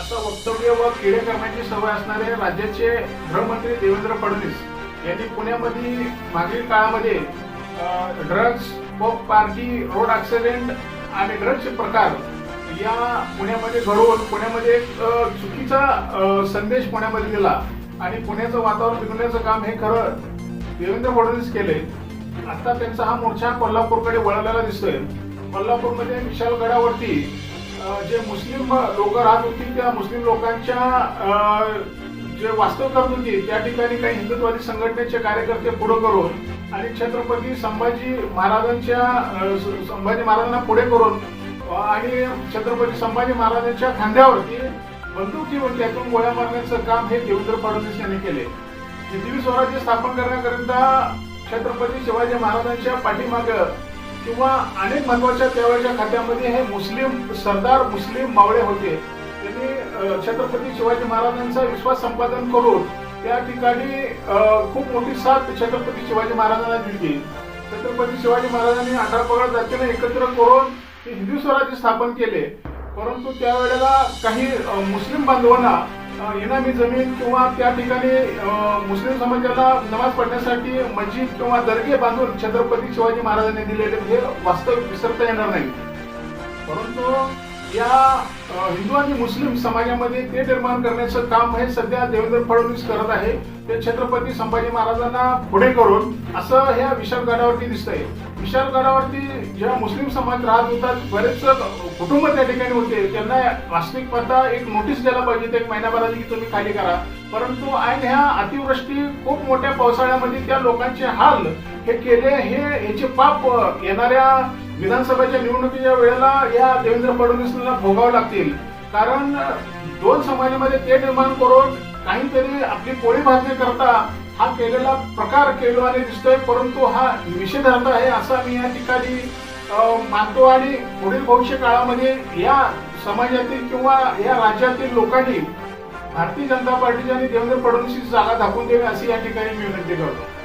असं वक्तव्य व केरे करण्याची सवय असणारे राज्याचे गृहमंत्री देवेंद्र फडणवीस यांनी पुण्यामध्ये मागील काळामध्ये drugs pub party road accident आणि ड्रग्सचे प्रकार या पुण्यामध्ये घडवून पुण्यामध्ये एक चुकीचा संदेश पुण्यामध्ये दिला आणि पुण्याचं वातावरण बिघडण्याचं काम हे खरं देवेंद्र फडणवीस केले. आता त्यांचा हा मोर्चा कोल्हापूरकडे वळलेला दिसतोय. कोल्हापूरमध्ये विशालगडावरती गडावरती जे मुस्लिम लोक राहत होती त्या मुस्लिम लोकांच्या जे वास्तव करत होती त्या ठिकाणी काही हिंदुत्वादी संघटनेचे कार्यकर्ते पुढे करून आणि छत्रपती संभाजी महाराजांच्या संभाजी महाराजांना पुढे करून आणि छत्रपती संभाजी महाराजांच्या खांद्यावरती बंदूक ठेवून त्यातून गोळ्या मारण्याचं काम हे देवेंद्र फडणवीस यांनी केले. हिंदवी स्वराज्य स्थापन करण्याकरिता छत्रपती शिवाजी महाराजांच्या पाठीमागं किंवा अनेक महत्त्वाच्या त्यावेळेच्या खात्यामध्ये हे मुस्लिम सरदार मुस्लिम मावळे होते. त्यांनी छत्रपती शिवाजी महाराजांचा विश्वास संपादन करून त्या ठिकाणी खूप मोठी साथ छत्रपती शिवाजी महाराजांना दिली. छत्रपती शिवाजी महाराजांनी अठरा पगड जातीने एकत्र करून हिंदू स्वराज्य स्थापन केले. परंतु त्यावेळेला काही मुस्लिम बांधवांना इनामी जमीन किंवा त्या ठिकाणी मुस्लिम समाजाला नमाज पडण्यासाठी मस्जिद किंवा दर्गे बांधून छत्रपती शिवाजी महाराजांनी दिलेले हे वास्तव विसरता येणार नाही. परंतु या हिंदू आणि मुस्लिम समाजामध्ये ते निर्माण करण्याचं काम हे सध्या देवेंद्र फडणवीस करत आहे. ते छत्रपती संभाजी महाराजांना पुढे करून असं ह्या विशालगडावरती दिसतंय. विशालगडावरती जेव्हा मुस्लिम समाज राहत होता बरेच कुटुंब त्या ठिकाणी होते. त्यांना वास्तविक पाहता एक नोटीस द्यायला पाहिजे एक महिनाभर की तुम्ही खाली करा. परंतु ऐन ह्या अतिवृष्टी खूप मोठ्या पावसाळ्यामध्ये त्या लोकांचे हाल हे केले हे याचे पाप येणाऱ्या विधानसभेच्या निवडणुकीच्या वेळेला या देवेंद्र फडणवीसला भोगावे लागतील. कारण दोन समाजामध्ये ते निर्माण करून काहीतरी आपली पोळी भाजणी करता हा केलेला प्रकार केल्याने दिसतोय परंतु हा निषेधार्थ आहे असा मी या ठिकाणी मानतो आणि पुढील भविष्य काळामध्ये या समाजातील किंवा या राज्यातील लोकांनी भारतीय जनता पार्टीच्या आणि देवेंद्र फडणवीस जागा दाखवून देवी अशी या ठिकाणी मी विनंती करतो.